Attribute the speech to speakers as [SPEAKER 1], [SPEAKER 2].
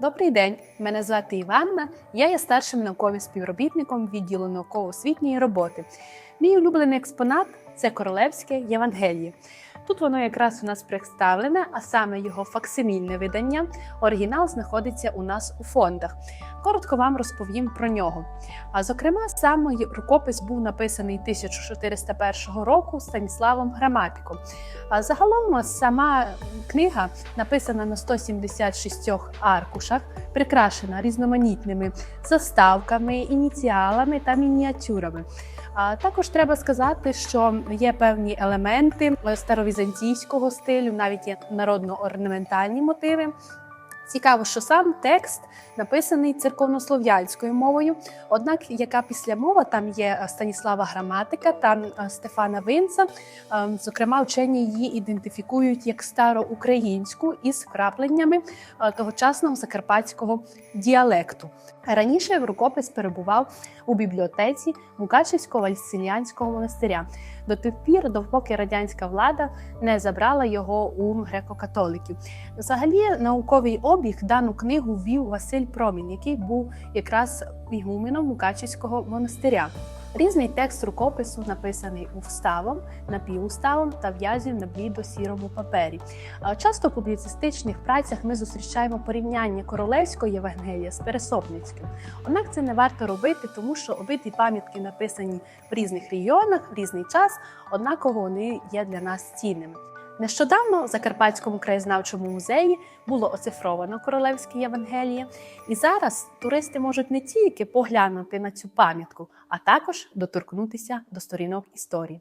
[SPEAKER 1] Добрий день, мене звати Іванна. Я є старшим науковим співробітником відділу науково-освітньої роботи. Мій улюблений експонат це королевське Євангеліє. Тут воно якраз у нас представлене, а саме його факсимільне видання. Оригінал знаходиться у нас у фондах. Коротко вам розповім про нього. А зокрема, саме рукопис був написаний 1401 року Станіславом Граматиком. А загалом сама книга написана на 176 аркушах, прикрашена різноманітними заставками, ініціалами та мініатюрами. А також треба сказати, що є певні елементи старовізантійського стилю, навіть є народно-орнаментальні мотиви. Цікаво, що сам текст написаний церковнослов'янською мовою. Однак, яка після мова там є Станіслава Граматика та Стефана Винца. Зокрема, вчені її ідентифікують як староукраїнську із вкрапленнями тогочасного закарпатського діалекту. Раніше рукопис перебував у бібліотеці Мукачевського вальсилянського монастиря до тих пір, допоки радянська влада не забрала його у греко-католиків. Взагалі, науковий обіг дану книгу ввів Василь Промін, який був якраз ігуменом Мукачівського монастиря. Різний текст рукопису написаний уставом, напівуставом та в'язів на блідо-сірому папері. Часто в публіцистичних працях ми зустрічаємо порівняння королевського Євангелія з Пересопницьким. Однак це не варто робити, тому що обидві пам'ятки написані в різних регіонах, в різний час, однаково вони є для нас цінними. Нещодавно в Закарпатському краєзнавчому музеї було оцифровано королевські Євангелії, і зараз туристи можуть не тільки поглянути на цю пам'ятку, а також доторкнутися до сторінок історії.